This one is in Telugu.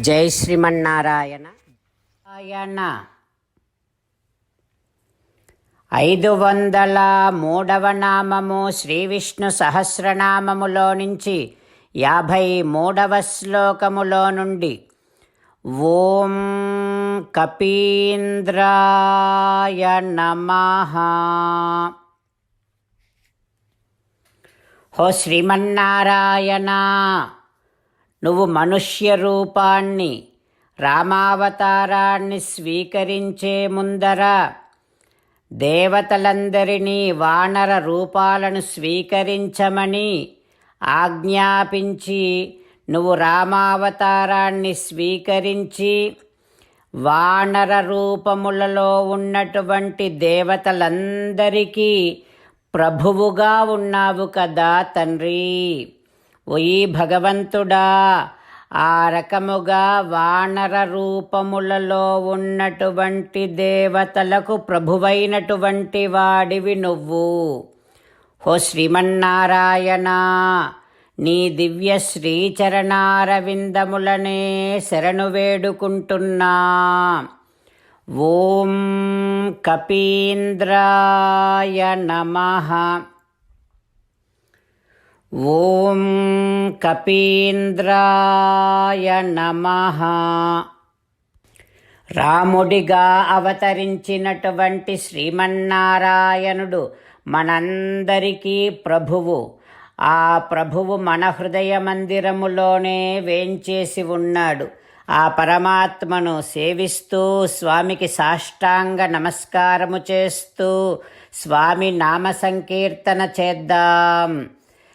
జై శ్రీమన్నారాయణ. ఆయన ఐదు వందల మూడవ నామము శ్రీ విష్ణు సహస్రనామములో నుంచి యాభై మూడవ శ్లోకములో నుండి ఓం కపీంద్రాయ నమ. హో శ్రీమన్నారాయణ. నువ్వు మనుష్య రూపాన్ని రామావతారాన్ని స్వీకరించే ముందర దేవతలందరినీ వానర రూపాలను స్వీకరించమని ఆజ్ఞాపించి నువ్వు రామావతారాన్ని స్వీకరించి వానర రూపములలో ఉన్నటువంటి దేవతలందరికీ ప్రభువుగా ఉన్నావు కదా తండ్రి. ఓయి భగవంతుడా ఆ రకముగా వానర రూపములలో ఉన్నటువంటి దేవతలకు ప్రభువైనటువంటి వాడివి నువ్వు. హో శ్రీమన్నారాయణ నీ దివ్య శ్రీచరణారవిందములనే శరణు వేడుకుంటున్నా. ఓం కపీంద్రాయ నమః. ఓం కపీంద్రాయ నమః. రాముడిగా అవతరించినటువంటి శ్రీమన్నారాయణుడు మనందరికీ ప్రభువు. ఆ ప్రభువు మన హృదయ మందిరములోనే వేంచేసి ఉన్నాడు. ఆ పరమాత్మను సేవిస్తూ స్వామికి సాష్టాంగ నమస్కారము చేస్తూ స్వామి నామ సంకీర్తన చేద్దాం.